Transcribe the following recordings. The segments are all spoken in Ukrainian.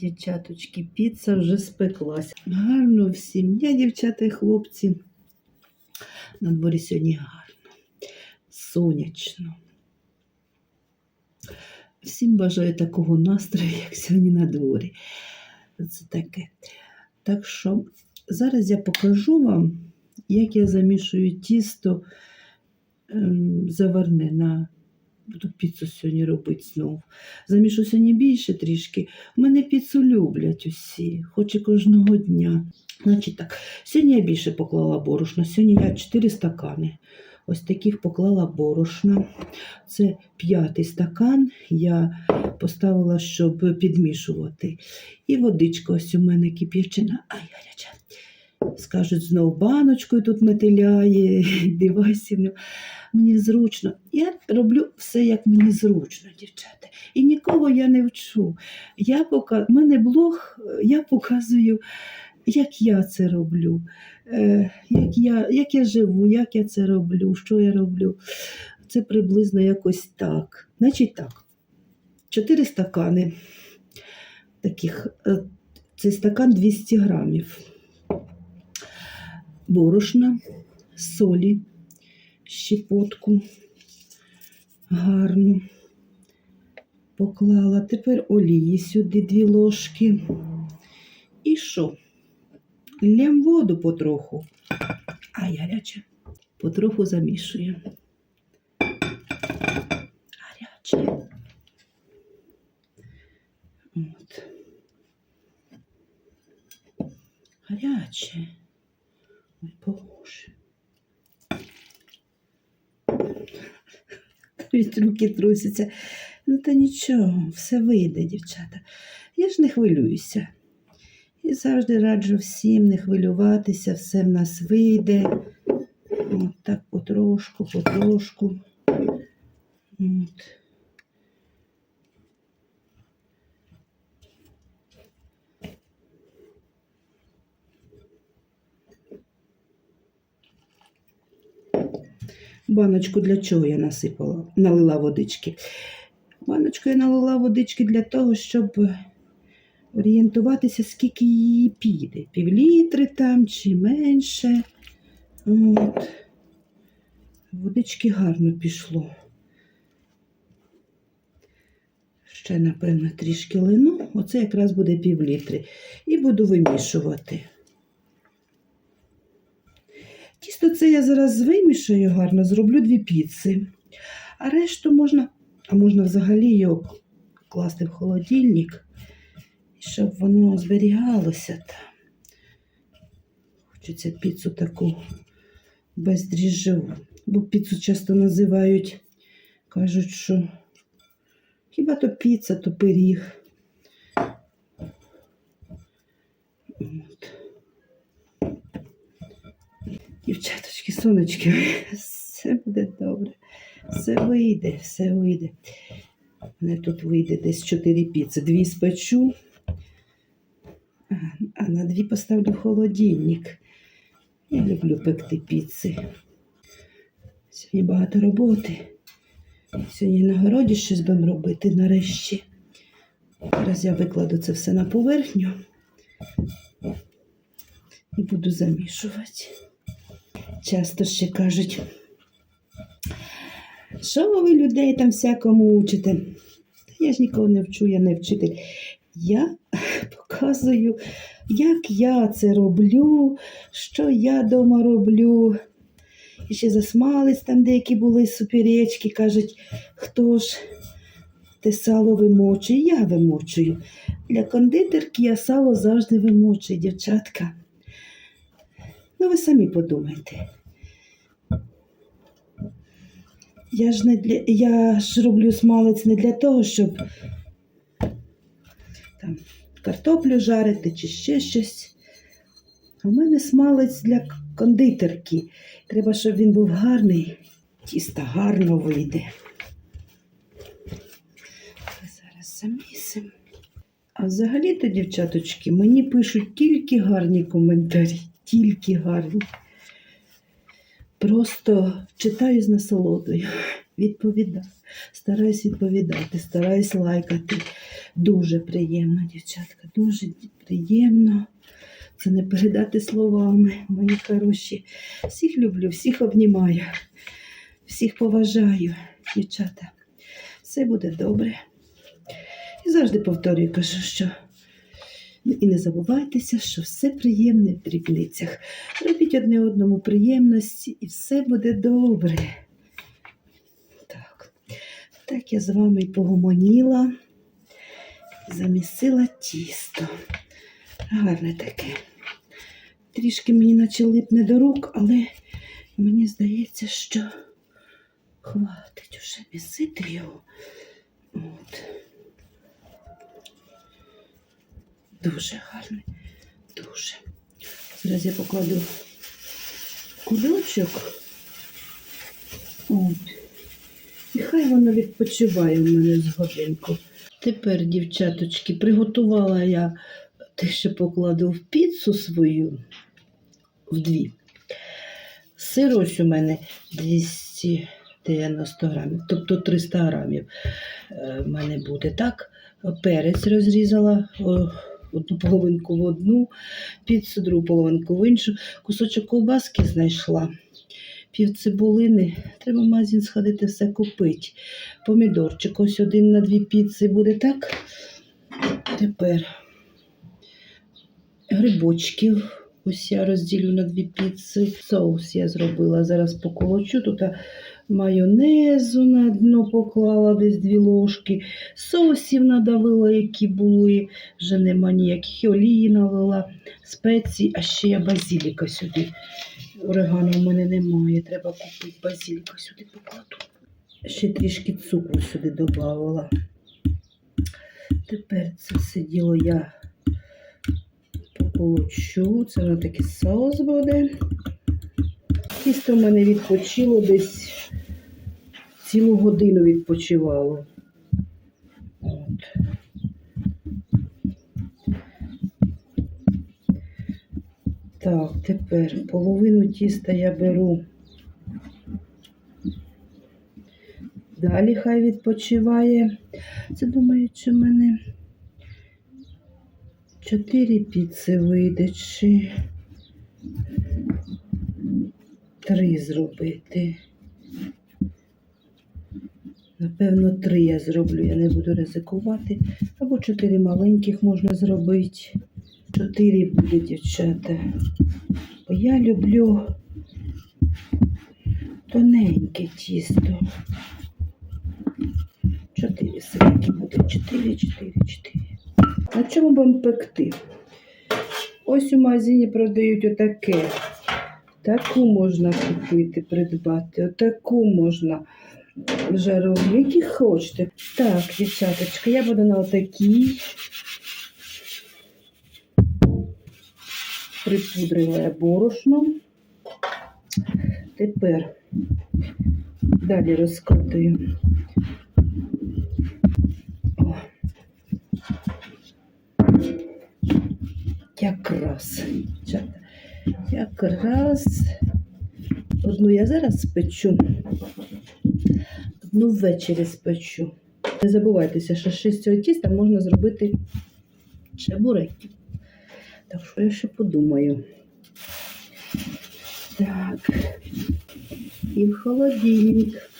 дівчаточки, піца вже спеклась. Гарно всім дня, дівчата і хлопці. На дворі сьогодні гарно, сонячно. Всім бажаю такого настрою, як сьогодні на дворі. Це таке. Так що зараз я покажу вам, як я замішую тісто ем, заварне на буду піцу сьогодні робити знову. Замішу сьогодні більше трішки. Мене піцу люблять усі, хоч і кожного дня. Значить так, сьогодні я більше поклала борошна. Сьогодні я 4 стакани. Ось таких поклала борошна. Це п'ятий стакан я поставила, щоб підмішувати. І водичка ось у мене кип'ячина. Ай, гаряча. Скажуть, знов баночкою тут метеляє, девайсів. Мені зручно. Я роблю все, як мені зручно, дівчата. І нікого я не вчу. Я пока... У мене блог, я показую, як я це роблю, е, як, я, як я живу, як я це роблю, що я роблю. Це приблизно якось так. Значить так, чотири стакани таких, е, цей стакан 200 грамів. Борошна, солі, щепотку гарну поклала. Тепер олії сюди дві ложки. І що? Лєм воду потроху. Ай, гаряче. Потроху замішуємо. Гаряче. От. Гаряче. Ой, Боже. Навіть руки трусяться. Ну, та нічого, все вийде, дівчата. Я ж не хвилююся. І завжди раджу всім не хвилюватися, все в нас вийде. От так потрошку, потрошку. От. Баночку для чого я насипала, налила водички. Баночку я налила водички для того, щоб орієнтуватися, скільки її піде. Півлітри там чи менше. От. Водички гарно пішло. Ще, напевно, трішки лину. Оце якраз буде півлітри. І буду вимішувати. Тісто це я зараз вимішаю гарно, зроблю дві піци. А решту можна, а можна взагалі його класти в холодильник, щоб воно зберігалося. Хочеться піцу таку бездріжджову. Бо піцу часто називають, кажуть, що хіба то піца, то пиріг. Дівчаточки, сонечки, все буде добре. Все вийде, все вийде. У мене тут вийде десь 4 піци. Дві спечу, а, на дві поставлю в холодильник. Я люблю пекти піци. Сьогодні багато роботи. Сьогодні на городі щось будемо робити нарешті. Зараз я викладу це все на поверхню і буду замішувати. Часто ще кажуть, що ви людей там всякому учите? Та я ж нікого не вчу, я не вчитель. Я показую, як я це роблю, що я вдома роблю. І ще засмались там деякі були суперечки, кажуть, хто ж те сало вимочує, я вимочую. Для кондитерки я сало завжди вимочую, дівчатка. Ну, ви самі подумайте. Я ж не для я ж роблю смалець не для того, щоб там картоплю жарити чи ще щось. А в мене смалець для кондитерки. Треба, щоб він був гарний. Тісто гарно вийде. Зараз замісимо. А взагалі-то, дівчаточки, мені пишуть тільки гарні коментарі, тільки гарні. Просто читаю з насолодою. відповідаю. Стараюсь відповідати, стараюсь лайкати. Дуже приємно, дівчатка, дуже приємно. Це не передати словами, мої хороші. Всіх люблю, всіх обнімаю, всіх поважаю, дівчата. Все буде добре. І завжди повторюю, кажу, що і не забувайтеся, що все приємне в дрібницях. Робіть одне одному приємності, і все буде добре. Так, так я з вами погомоніла, замісила тісто. Гарне таке. Трішки мені наче липне до рук, але мені здається, що хватить уже місити його. От. Дуже гарне, дуже. Зараз я покладу кульочок. От. І хай воно відпочиває у мене з годинку. Тепер, дівчаточки, приготувала я те, що покладу в піцу свою в дві. Сир у мене 290 грамів, тобто 300 грамів в мене буде так. Перець розрізала одну половинку в одну, піцу, другу половинку в іншу. Кусочок ковбаски знайшла. Пів цибулини. Треба в магазин сходити, все купити. Помідорчик, ось один на дві піци буде так. Тепер грибочків. Ось я розділю на дві піци. Соус я зробила. Зараз поколочу. Тут майонезу на дно поклала десь дві ложки. Соусів надавила, які були. Вже нема ніяких. Олії налила, спеції, а ще я базіліка сюди. Орегано в мене немає. Треба купити базіліка сюди покладу. Ще трішки цукру сюди додавала. Тепер це все діло я получу. Це воно такий соус буде. Тісто в мене відпочило десь цілу годину відпочивало. От. Так, тепер половину тіста я беру. Далі хай відпочиває. Це думаю, чи в мене чотири піци вийде, чи три зробити. Напевно, три я зроблю, я не буду ризикувати. Або чотири маленьких можна зробити. Чотири буде, дівчата. Бо я люблю тоненьке тісто. Чотири сирки буде. Чотири, чотири, чотири. На чому будемо пекти? Ось у магазині продають отаке. Таку можна купити, придбати. Отаку можна жаровню, які хочете. Так, дівчаточка, я буду на отакій. Припудрила я борошно. Тепер далі розкатую. О. Якраз, якраз одну я зараз спечу, одну ввечері спечу. Не забувайтеся, що з цього тіста можна зробити чебуреки. Так що я ще подумаю. Так. І в холодильник.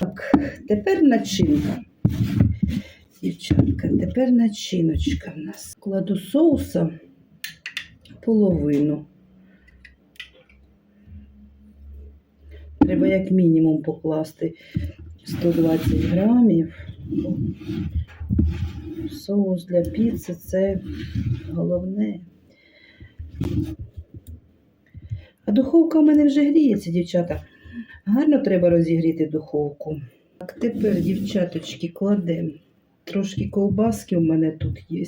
Так, тепер начинка. Дівчатка, тепер начиночка в нас. Кладу соуса половину. Треба як мінімум покласти 120 грамів. Соус для піци це головне. А духовка в мене вже гріється, дівчата. Гарно треба розігріти духовку. Так, тепер, дівчаточки, кладемо. Трошки ковбаски у мене тут є.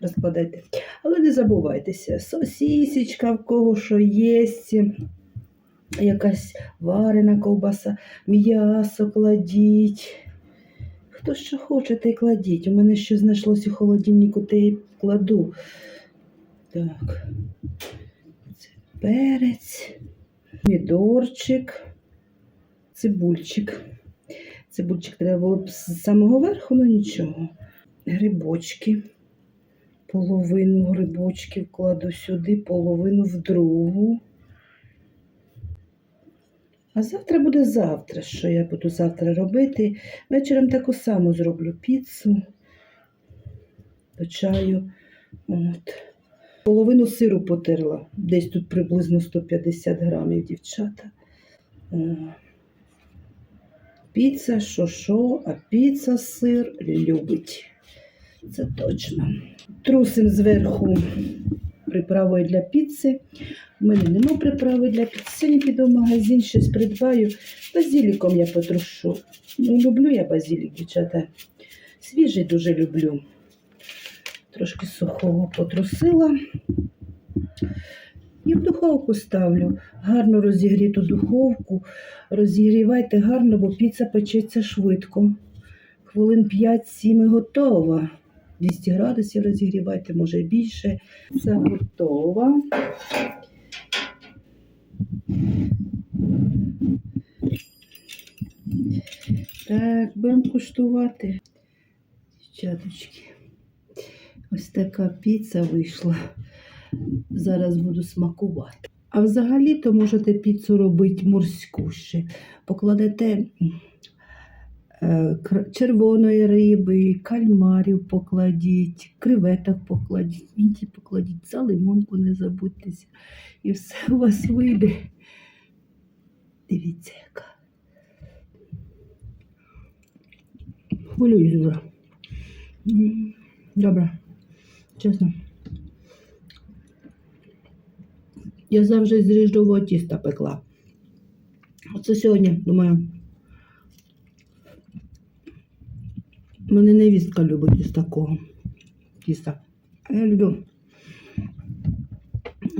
Розкладайте. Але не забувайтеся, сосісечка в кого що є, якась варена ковбаса, м'ясо кладіть. Хто що хоче, те й кладіть. У мене ще знайшлось у холодильнику, те й кладу. Так. Це перець, помідорчик, цибульчик. Цибульчик треба було б з самого верху, ну нічого. Грибочки. Половину грибочків кладу сюди, половину в другу. А завтра буде завтра. Що я буду завтра робити? Вечором таку саму зроблю піцу до чаю. От. Половину сиру потерла. Десь тут приблизно 150 грамів, дівчата. Піца, що що, а піца сир любить. Це точно. Трусим зверху приправою для піци. У мене нема приправи для піци. Сьогодні піду в магазин, щось придбаю. Базіліком я потрушу. Ну, люблю я базілік, дівчата. Свіжий дуже люблю. Трошки сухого потрусила. І в духовку ставлю. Гарно розігріту духовку. Розігрівайте гарно, бо піца печеться швидко. Хвилин 5-7 і готова. 200 градусів розігрівайте, може більше. Це готова. Так, будемо куштувати. Дівчаточки. Ось така піца вийшла. Зараз буду смакувати. А взагалі-то можете піцу робити морську ще. Покладете червоної риби, кальмарів покладіть, креветок покладіть, мінті покладіть, за лимонку не забудьтеся. І все у вас вийде. Дивіться, яка. Хвилююсь вже. Добре, чесно. Я завжди з ріжового тіста пекла. Оце сьогодні, думаю. Мене невістка любить із такого тіста. А я люблю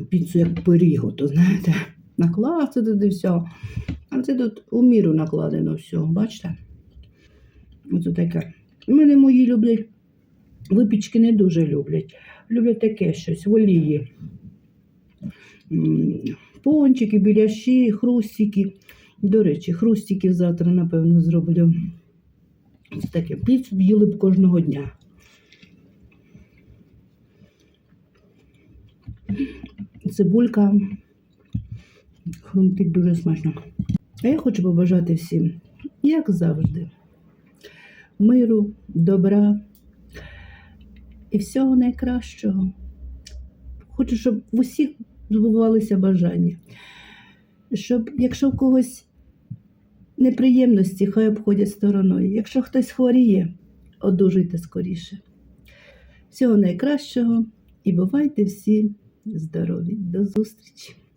піцу як пиріг, то знаєте, накласти туди все. А це тут у міру накладено все, бачите? Оце таке. Мене мої люблять, випічки не дуже люблять. Люблять таке щось в олії. Пончики, біляші, хрустики. До речі, хрустиків завтра, напевно, зроблю. Це таке піцу б їли б кожного дня. Цибулька. Хрумтить дуже смачно. А я хочу побажати всім, як завжди, миру, добра і всього найкращого. Хочу, щоб в усіх збувалися бажання. Щоб, якщо в когось неприємності, хай обходять стороною. Якщо хтось хворіє, одужуйте скоріше. Всього найкращого і бувайте всі здорові. До зустрічі!